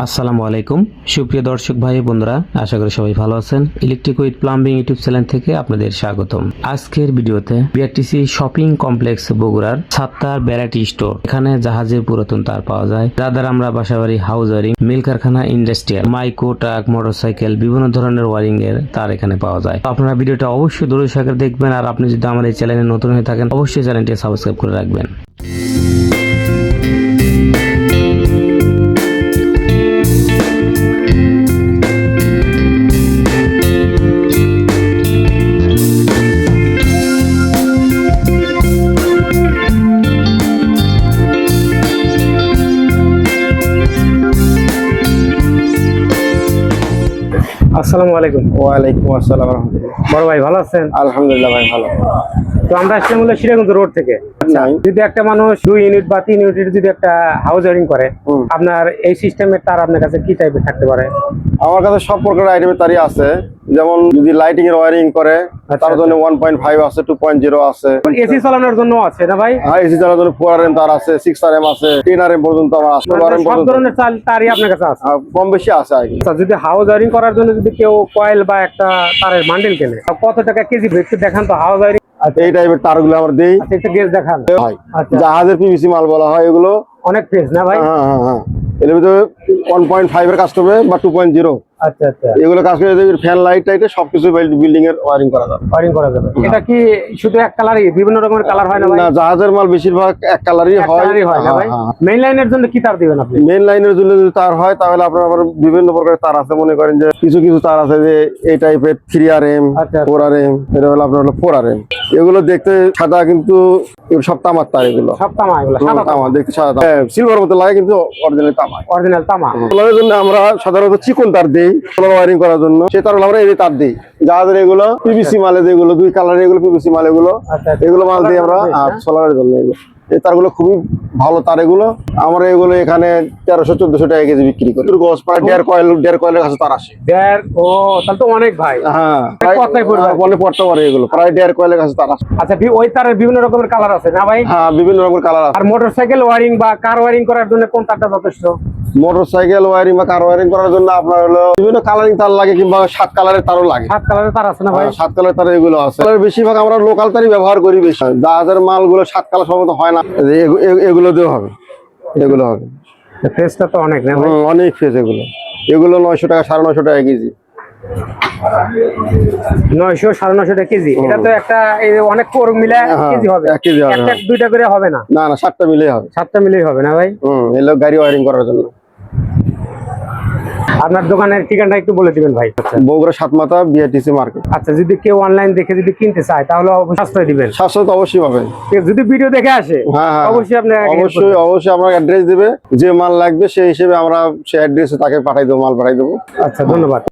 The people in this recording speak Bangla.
আসসালামু আলাইকুম। সুপ্রিয় দর্শক ভাই বন্ধুরা, আশা করি সবাই ভালো আছেন। Electric with plumbing YouTube channel থেকে আপনাদের স্বাগতম। আজকের ভিডিওতে বিআরটিসি শপিং কমপ্লেক্স বগুড়ার সাত্তার ব্যারাটি স্টোর এখানে জাহাজের পুরাতন তার পাওয়া যায়। যা দ্বারা আমরা বাসাবাড়ি হাউস ওয়ারিং মিল কারখানা ইন্ডাস্ট্রিয়াল মাইক্রো ট্রাক, মোটরসাইকেল, বিভিন্ন ধরনের ওয়ারিং এর তার এখানে পাওয়া যায়। আপনারা ভিডিওটা অবশ্যই দূরে সাগর দেখবেন, আর আপনি যদি আমার এই চ্যানেলে নতুন হয়ে থাকেন, অবশ্যই চ্যানেলটি সাবস্ক্রাইব করে রাখবেন। আসসালামু আলাইকুম। ওয়ালাইকুম আসসালাম রহমতুল্লাহ। বড় ভাই ভালো আছেন? আলহামদুলিল্লাহ ভাই ভালো। তো আমরা আসলে মূলত সিরাজগঞ্জ রোড থেকে। আচ্ছা যদি একটা মানুষ দুই ইউনিট বা তিন ইউনিটের যদি একটা হাউস ওয়ারিং করে আপনার এই সিস্টেমের তার আপনার কাছে কি টাইপের থাকতে পারে? আমার কাছে সব প্রকার আইটেমের তারই আছে। যেমন যদি লাইটিং এর ওয়ারিং করে আচ্ছা, তার জন্য ওয়ান পয়েন্ট ফাইভ আছে টু পয়েন্ট জিরো আছে। এসি চালানোর জন্য আছে না ভাই? আর এসি চালানোর জন্য ফোর আর এম তার আছে সিক্স আর এম আছে টেন আর এম পর্যন্ত আমার আছে ষোলো আর মানে এম সব পর্যন্ত। ধরনের চাল তারই আপনার কাছে আছে। কম বেশি আছে আচ্ছা যদি হাউস ওয়ারিং করার জন্য যদি কেউ কয়েল বা একটা তারের বান্ডেল কেনে কত টাকা কেজি একটু দেখান তো হাউস ওয়ারিং এই টাইপের তারগুলো আমরা দেই। একটা একটু গেজ দেখান। আচ্ছা। জাহাজের পিভিসি মাল বলা হয় এগুলো। অনেক ফ্রেশ না ভাই? হ্যাঁ হ্যাঁ হ্যাঁ। এর ভিতরে ওয়ান পয়েন্ট ফাইভ এর কাজ করবে বা টু পয়েন্ট জিরো আচ্ছা আচ্ছা। এগুলো কাজ করে ফ্যান লাইট টাইটে সবকিছু বিল্ডিং এর ওয়ারিং করা যাবে। ওয়ারিং করা যাবে। এটা কি শুধু এক কালারই বিভিন্ন রকমের কালার হয় না না জাহাজের মাল বেশিরভাগ এক কালারই হয়। হয় না হ্যাঁ, ভাই? হ্যাঁ। মেইন লাইনের জন্য কি তার দিবেন আপনি? লাইনের জন্য যদি তার হয় তাহলে আপনার আবার বিভিন্ন প্রকারের তার আছে। মনে করেন যে কিছু কিছু তার আছে যে এই টাইপের three R M. Four R M এটা হলো আপনার হলো ফোর আর এম এগুলো দেখতে সাদা কিন্তু সব তামার তার এগুলো। সব তামা এগুলো সাদা তামা দেখতে সাদা সিলভার মতো লাগে কিন্তু অরিজিনাল তামা। অরিজিনাল তামা। জন্য আমরা সাধারণত চিকন তার দিই। ওয়ারিং করার জন্য। সে তার আমরা এই তার দিই। যাদের এগুলো পিভিসি মালে যেগুলো দুই কালারের এগুলো পিভিসি মাল এগুলো আচ্ছা আচ্ছা। এগুলো মাল দিই আমরা সোলারের আর জন্য, এগুলো। এই তারগুলো খুবই ভালো তার এগুলো। আমরা এগুলো এখানে তেরোশো চোদ্দশো টাকা কেজি বিক্রি করি। দেড় কয়েল দেড় কয়েলের কাছে তার আসে। দেড় ও তাহলে তো অনেক ভাই। হ্যাঁ অনেক পড়তে পারে এগুলো। প্রায় দেড় কয়েলের কাছে তার আসে। আচ্ছা ওই তারের বিভিন্ন রকমের কালার আছে না ভাই? হ্যাঁ বিভিন্ন রকমের কালার আছে। আর মোটরসাইকেল ওয়ারিং বা কার ওয়ারিং করার জন্য কোন তারটা যথেষ্ট? মোটর সাইকেল ওয়ারিং বা কার ওয়ারিং করার জন্য আপনার হলো বিভিন্ন কালারিং তার লাগে কিংবা সাত কালারের তারও লাগে। সাত কালারের তার আছে না ভাই? হ্যাঁ, সাত কালারের তার এগুলো আছে। বেশিরভাগ আমরা লোকাল তারই ব্যবহার করি বেশি। জাহাজের মালগুলো সাত কালার সম্ভবত হয় না। এগু- এগু- এগুলো দিয়েও হবে। এগুলো হবে। ফেসটা তো অনেক না অনেক ফেস এগুলো। এগুলো নয়শো টাকা সাড়ে নয়শো টাকা কেজি। নয়শো সাড়ে নয়শো টাকা কেজি। এটা তো একটা অনেক কোর মিলে হ্যাঁ, কেজি হবে। এক কেজি হবে, একটা হ্যাঁ। দুইটা করে হবে না? না না সাতটা মিলেই হবে। সাতটা মিলেই হবে না ভাই? হুম গাড়ি ওয়ারিং করার জন্য। আপনার দোকানের ঠিকানাটা একটু বলে দিবেন ভাই। বগুড়া সাতমাথা বিআরটিসি মার্কেট আচ্ছা যদি কেউ অনলাইন দেখে যদি কিনতে চায় তাহলে অবশ্যই সাশ্রয় দিবেন। সাতশো তো অবশ্যই পাবেন। যদি ভিডিও দেখে আসে হ্যাঁ হ্যাঁ অবশ্যই আপনি অবশ্যই। অবশ্যই আমরা অ্যাড্রেস দেবে। যে মাল লাগবে সেই হিসেবে আমরা সেই অ্যাড্রেসে তাকে পাঠাই দেবো মাল পাঠাই দেবো। আচ্ছা ধন্যবাদ।